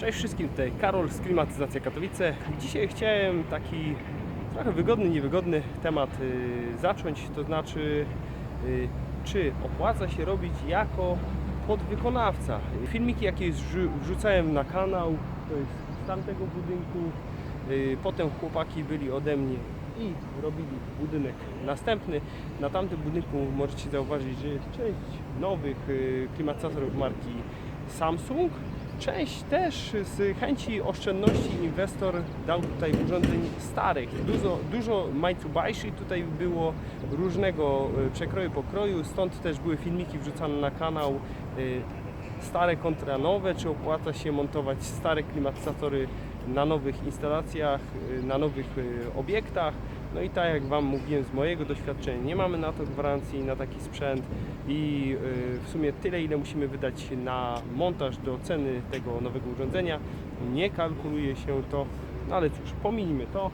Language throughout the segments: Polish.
Cześć wszystkim, tutaj Karol z Klimatyzacja Katowice. Dzisiaj chciałem taki trochę wygodny, niewygodny temat y, zacząć, to znaczy y, czy opłaca się robić jako podwykonawca. Filmiki jakie wrzu- wrzucałem na kanał, to jest z tamtego budynku, y, potem chłopaki byli ode mnie i robili budynek następny. Na tamtym budynku możecie zauważyć, że jest część nowych klimatyzatorów marki Samsung. Część też z chęci oszczędności inwestor dał tutaj urządzeń starych. Dużo, dużo Mitsubishi tutaj było różnego y, przekroju, pokroju, stąd też były filmiki wrzucane na kanał y, stare kontra nowe, czy opłaca się montować stare klimatyzatory na nowych instalacjach, y, na nowych obiektach. No i tak jak Wam mówiłem z mojego doświadczenia, nie mamy na to gwarancji na taki sprzęt i y, w sumie tyle ile musimy wydać na montaż do ceny tego nowego urządzenia. Nie kalkuluje się to, no ale cóż, pominijmy to.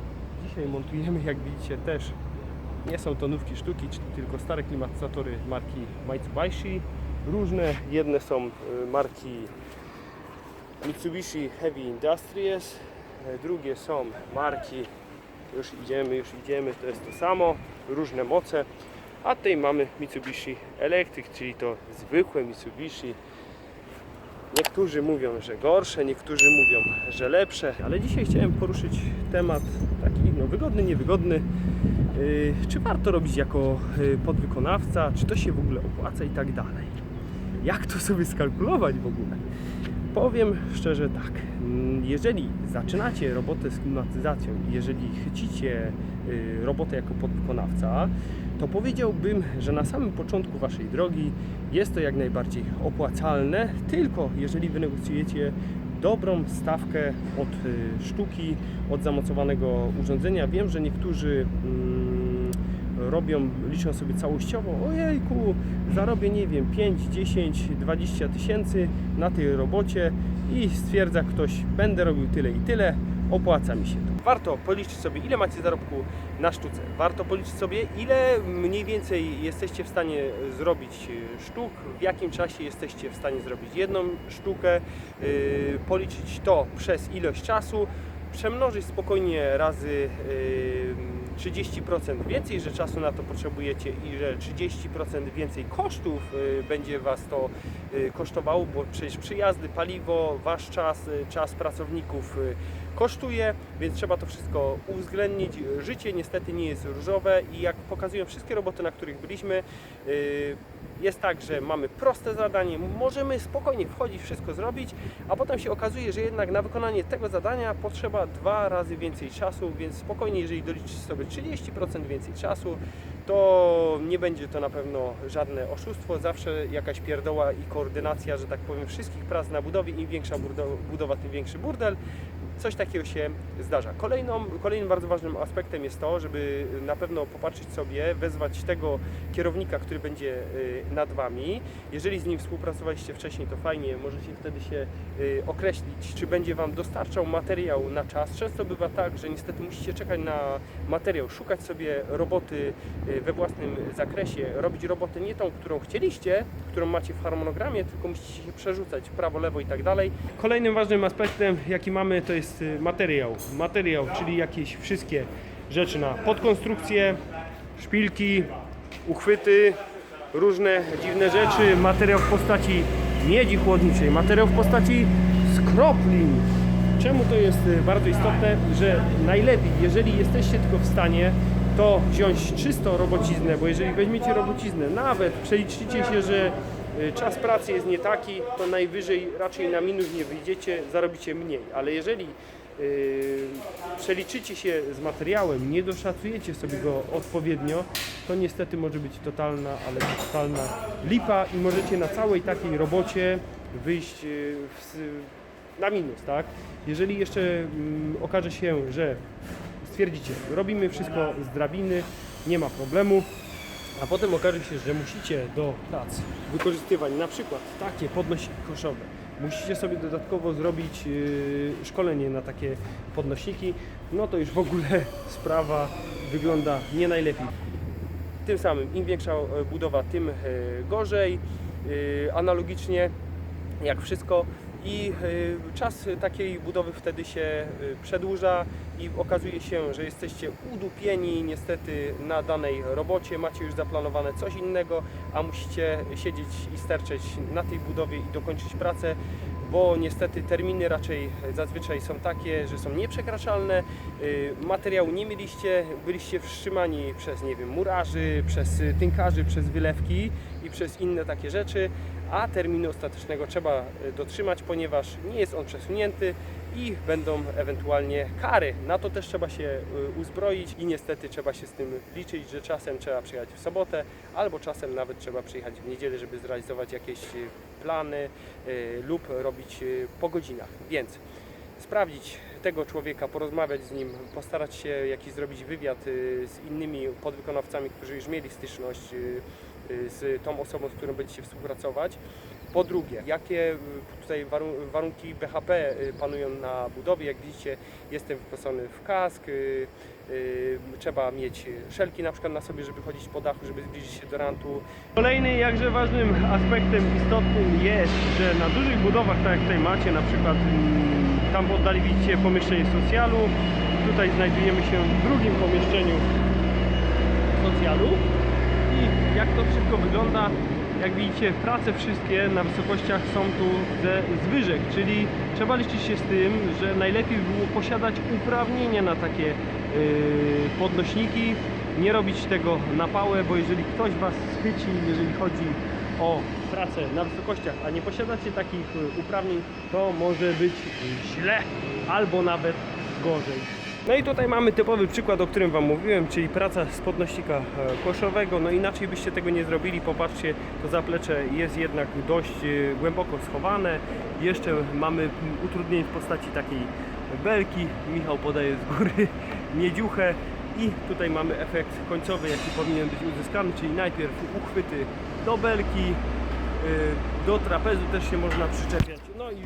Dzisiaj montujemy, jak widzicie, też nie są to nówki sztuki, tylko stare klimatyzatory marki Mitsubishi. Różne, jedne są y, marki Mitsubishi Heavy Industries, e, drugie są marki, już idziemy, już idziemy, to jest to samo, różne moce, a tutaj mamy Mitsubishi Electric, czyli to zwykłe Mitsubishi. Niektórzy mówią, że gorsze, niektórzy mówią, że lepsze, ale dzisiaj chciałem poruszyć temat taki no, wygodny, niewygodny. Yy, czy warto robić jako yy, podwykonawca, czy to się w ogóle opłaca i tak dalej. Jak to sobie skalkulować w ogóle? Powiem szczerze tak, mm, jeżeli zaczynacie robotę z klimatyzacją jeżeli chcecie y, robotę jako podwykonawca, to powiedziałbym, że na samym początku Waszej drogi jest to jak najbardziej opłacalne, tylko jeżeli wynegocjujecie dobrą stawkę od y, sztuki, od zamocowanego urządzenia. Wiem, że niektórzy mm, robią, liczą sobie całościowo, ojejku, zarobię, nie wiem, 5, 10, 20 tysięcy na tej robocie i stwierdza ktoś, będę robił tyle i tyle, opłaca mi się to. Warto policzyć sobie, ile macie zarobku na sztuce. Warto policzyć sobie, ile mniej więcej jesteście w stanie zrobić e, sztuk, w jakim czasie jesteście w stanie zrobić jedną sztukę, yy, policzyć to przez ilość czasu, przemnożyć spokojnie razy yy, 30% więcej, że czasu na to potrzebujecie i że 30% więcej kosztów yy, będzie Was to yy, kosztowało, bo przecież przyjazdy, paliwo, Wasz czas, yy, czas pracowników kosztuje, więc trzeba to wszystko uwzględnić. Życie niestety nie jest różowe i jak pokazują wszystkie roboty, na których byliśmy, jest tak, że mamy proste zadanie, możemy spokojnie wchodzić, wszystko zrobić, a potem się okazuje, że jednak na wykonanie tego zadania potrzeba dwa razy więcej czasu, więc spokojnie, jeżeli doliczysz sobie 30% więcej czasu, to nie będzie to na pewno żadne oszustwo, zawsze jakaś pierdoła i koordynacja, że tak powiem, wszystkich prac na budowie, im większa budowa, tym większy burdel. Coś takiego się zdarza. Kolejną, kolejnym bardzo ważnym aspektem jest to, żeby na pewno popatrzeć sobie, wezwać tego kierownika, który będzie y, nad Wami. Jeżeli z nim współpracowaliście wcześniej, to fajnie, możecie wtedy się y, określić, czy będzie Wam dostarczał materiał na czas. Często bywa tak, że niestety musicie czekać na materiał, szukać sobie roboty y, we własnym zakresie, robić robotę nie tą, którą chcieliście, którą macie w harmonogramie, tylko musicie się przerzucać prawo, lewo i tak dalej. Kolejnym ważnym aspektem, jaki mamy, to jest y, materiał. Materiał, czyli jakieś wszystkie rzeczy na podkonstrukcję, szpilki, uchwyty, różne dziwne rzeczy, materiał w postaci miedzi chłodniczej, materiał w postaci skroplin. Czemu to jest y, bardzo istotne, że najlepiej, jeżeli jesteście tylko w stanie, to wziąć czysto robociznę, bo jeżeli weźmiecie robociznę, nawet przeliczycie się, że czas pracy jest nie taki, to najwyżej raczej na minus nie wyjdziecie, zarobicie mniej, ale jeżeli yy, przeliczycie się z materiałem, nie doszacujecie sobie go odpowiednio, to niestety może być totalna, ale totalna lipa i możecie na całej takiej robocie wyjść yy, w, na minus, tak? Jeżeli jeszcze mm, okaże się, że stwierdzicie, robimy wszystko z drabiny, nie ma problemu, a potem okaże się, że musicie do prac wykorzystywać na przykład takie podnośniki koszowe. Musicie sobie dodatkowo zrobić yy, szkolenie na takie podnośniki, no to już w ogóle sprawa wygląda nie najlepiej. Tym samym im większa e, budowa, tym e, gorzej. Yy, Analogicznie jak wszystko, i y, czas takiej budowy wtedy się y, przedłuża i okazuje się, że jesteście udupieni niestety na danej robocie, macie już zaplanowane coś innego, a musicie siedzieć i sterczeć na tej budowie i dokończyć pracę, bo niestety terminy raczej zazwyczaj są takie, że są nieprzekraczalne. Y, Materiału nie mieliście, byliście wstrzymani przez, nie wiem, murarzy, przez tynkarzy, przez wylewki i przez inne takie rzeczy, a terminu ostatecznego trzeba y, dotrzymać, ponieważ nie jest on przesunięty i będą ewentualnie kary. Na to też trzeba się y, uzbroić i niestety trzeba się z tym liczyć, że czasem trzeba przyjechać w sobotę, albo czasem nawet trzeba przyjechać w niedzielę, żeby zrealizować jakieś y, plany lub robić po godzinach. Więc sprawdzić tego człowieka, porozmawiać z nim, postarać się jakiś zrobić wywiad z innymi podwykonawcami, którzy już mieli styczność z tą osobą, z którą będziecie współpracować. Po drugie, jakie y, tutaj warun- warunki BHP y, panują na budowie? Jak widzicie, jestem wyposażony w kask. y, y, Trzeba mieć szelki na przykład na sobie, żeby chodzić po dachu, żeby zbliżyć się do rantu. Kolejny jakże ważnym aspektem istotnym jest, że na dużych budowach, tak jak tutaj macie, na przykład mm, tam w oddali widzicie pomieszczenie socjalu. Tutaj znajdujemy się w drugim pomieszczeniu socjalu. I jak to wszystko wygląda? Jak widzicie, prace wszystkie na wysokościach są tu ze zwyżek, czyli trzeba liczyć się z tym, że najlepiej by było posiadać uprawnienia na takie yy, podnośniki, nie robić tego na pałę, bo jeżeli ktoś Was schwyci, jeżeli chodzi o pracę na wysokościach, a nie posiadacie takich y, uprawnień, to może być źle albo nawet gorzej. No i tutaj mamy typowy przykład, o którym Wam mówiłem, czyli praca z podnośnika e, koszowego. No inaczej byście tego nie zrobili. Popatrzcie, to zaplecze jest jednak dość e, głęboko schowane. Jeszcze mamy utrudnienie w postaci takiej belki. Michał podaje z góry miedziuchę. I tutaj mamy efekt końcowy, jaki powinien być uzyskany, czyli najpierw uchwyty do belki, y, do trapezu też się można przyczepiać.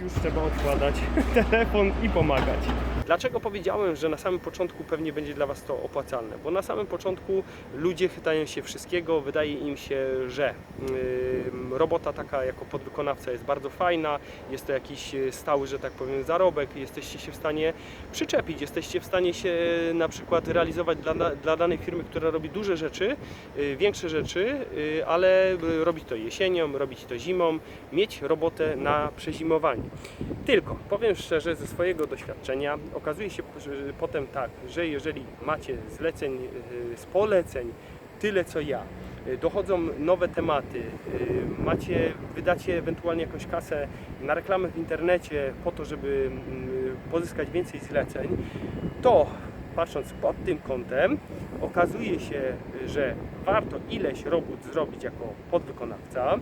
Już trzeba odkładać telefon i pomagać. Dlaczego powiedziałem, że na samym początku pewnie będzie dla Was to opłacalne? Bo na samym początku ludzie chytają się wszystkiego, wydaje im się, że ym, robota taka jako podwykonawca jest bardzo fajna, jest to jakiś y, stały, że tak powiem, zarobek, jesteście się w stanie przyczepić, jesteście w stanie się na przykład realizować dla, dla danej firmy, która robi duże rzeczy, y, większe rzeczy, y, ale y, robić to jesienią, robić to zimą, mieć robotę na przezimowanie. Tylko powiem szczerze, ze swojego doświadczenia okazuje się potem tak, że jeżeli macie zleceń, y, z poleceń tyle co ja, y, dochodzą nowe tematy, y, macie, wydacie ewentualnie jakąś kasę na reklamę w internecie po to, żeby mm, pozyskać więcej zleceń, to patrząc pod tym kątem, okazuje się, że warto ileś robót zrobić jako podwykonawca,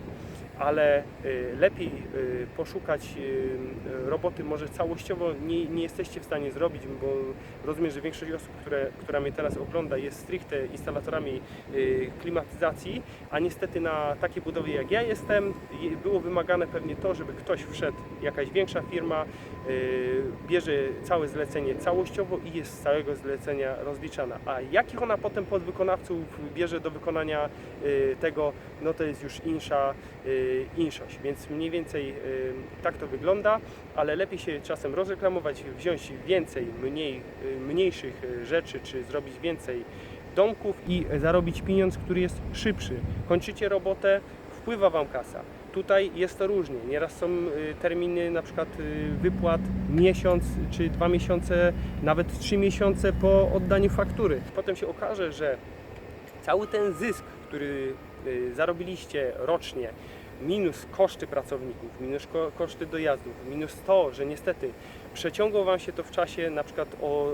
ale y, lepiej y, poszukać y, roboty może całościowo nie, nie jesteście w stanie zrobić, bo rozumiem, że większość osób, które, która mnie teraz ogląda jest stricte instalatorami klimatyzacji, a niestety na takiej budowie jak ja jestem je- było wymagane pewnie to, żeby ktoś wszedł, jakaś większa firma, bierze całe zlecenie całościowo i jest z całego zlecenia rozliczana. A jakich ona potem podwykonawców bierze do wykonania tego, no to jest już insza, inszość. Więc mniej więcej y, tak to wygląda, ale lepiej się czasem rozreklamować, wziąć więcej mniej, y, mniejszych y, rzeczy, czy zrobić więcej domków i zarobić pieniądz, który jest szybszy. Kończycie robotę, wpływa Wam kasa. Tutaj jest to różnie. Nieraz są y, terminy na przykład y, wypłat miesiąc czy dwa miesiące, nawet trzy miesiące po oddaniu faktury. Potem się okaże, że cały ten zysk, który y, zarobiliście rocznie, minus koszty pracowników, minus ko- koszty dojazdów, minus to, że niestety przeciągło Wam się to w czasie na przykład o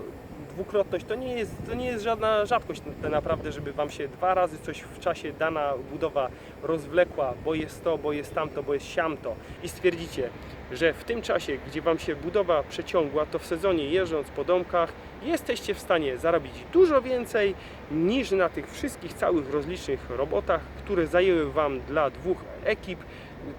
dwukrotność, to nie jest, to nie jest żadna rzadkość tak naprawdę, żeby Wam się dwa razy coś w czasie dana budowa rozwlekła, bo jest to, bo jest tamto, bo jest siamto. I stwierdzicie, że w tym czasie, gdzie Wam się budowa przeciągła, to w sezonie jeżdżąc po domkach jesteście w stanie zarobić dużo więcej niż na tych wszystkich całych rozlicznych robotach, które zajęły Wam dla dwóch ekip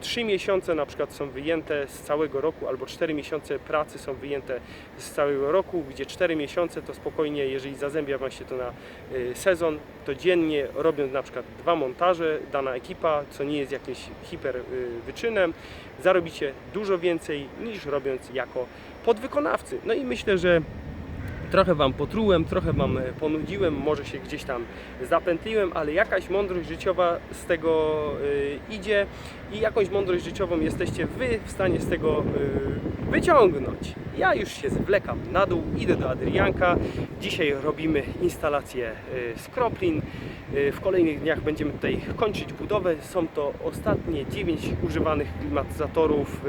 3 miesiące na przykład są wyjęte z całego roku, albo 4 miesiące pracy są wyjęte z całego roku, gdzie 4 miesiące to spokojnie, jeżeli zazębia Wam się to na y, sezon, to dziennie robiąc na przykład dwa montaże, dana ekipa, co nie jest jakimś hiper y, wyczynem, zarobicie dużo więcej niż robiąc jako podwykonawcy. No i myślę, że Trochę Wam potrułem, trochę Wam e, ponudziłem, może się gdzieś tam zapętliłem, ale jakaś mądrość życiowa z tego y, idzie i jakąś mądrość życiową jesteście Wy w stanie z tego y, wyciągnąć. Ja już się zwlekam na dół, idę do Adrianka. Dzisiaj robimy instalację skroplin. W kolejnych dniach będziemy tutaj kończyć budowę. Są to ostatnie 9 używanych klimatyzatorów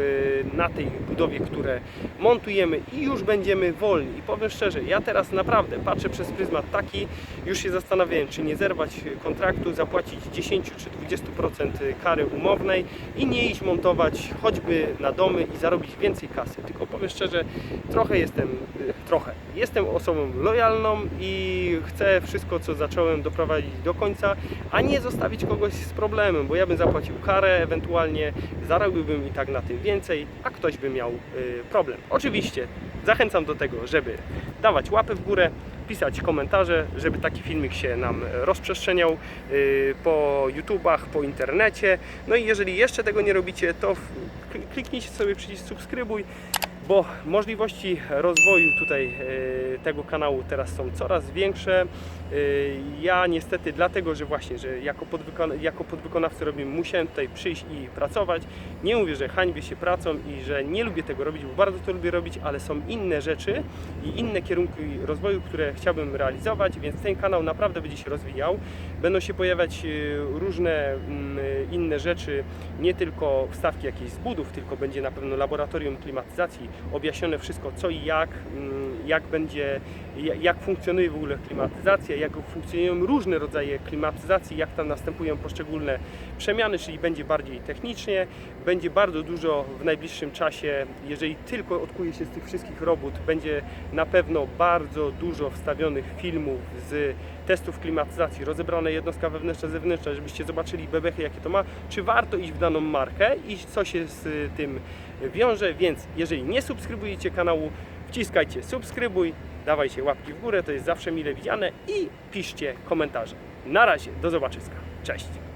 na tej budowie, które montujemy i już będziemy wolni. I powiem szczerze, ja teraz naprawdę patrzę przez pryzmat taki, już się zastanawiałem, czy nie zerwać kontraktu, zapłacić 10 czy 20% kary umownej i nie iść montować choćby na domy i zarobić więcej kasy. Tylko powiem szczerze, trochę jestem, y, trochę, jestem osobą lojalną i chcę wszystko, co zacząłem, doprowadzić do końca, a nie zostawić kogoś z problemem, bo ja bym zapłacił karę, ewentualnie zarobiłbym i tak na tym więcej, a ktoś by miał y, problem. Oczywiście zachęcam do tego, żeby dawać łapę w górę, pisać komentarze, żeby taki filmik się nam rozprzestrzeniał y, po YouTubach, po internecie. No i jeżeli jeszcze tego nie robicie, to kliknijcie sobie przycisk subskrybuj, bo możliwości rozwoju tutaj y, tego kanału teraz są coraz większe. Y, Ja niestety dlatego, że właśnie, że jako, podwykon- jako podwykonawca robię, musiałem tutaj przyjść i pracować. Nie mówię, że hańbię się pracą i że nie lubię tego robić, bo bardzo to lubię robić, ale są inne rzeczy i inne kierunki rozwoju, które chciałbym realizować, więc ten kanał naprawdę będzie się rozwijał. Będą się pojawiać y, różne mm, inne rzeczy, nie tylko wstawki jakichś z budów, tylko będzie na pewno laboratorium klimatyzacji, objaśnione wszystko co i jak, mm, jak będzie, ja- jak funkcjonuje w ogóle klimatyzacja, jak funkcjonują różne rodzaje klimatyzacji, jak tam następują poszczególne przemiany, czyli będzie bardziej technicznie, będzie bardzo dużo w najbliższym czasie, jeżeli tylko odkuje się z tych wszystkich robót, będzie na pewno bardzo dużo wstawionych filmów z testów klimatyzacji, rozebrane jednostka wewnętrzna, zewnętrzna, żebyście zobaczyli bebechy, jakie to ma, czy warto iść w daną markę i co się z tym wiąże, więc jeżeli nie subskrybujecie kanału, wciskajcie subskrybuj, dawajcie łapki w górę, to jest zawsze mile widziane i piszcie komentarze. Na razie, do zobaczyska. Cześć!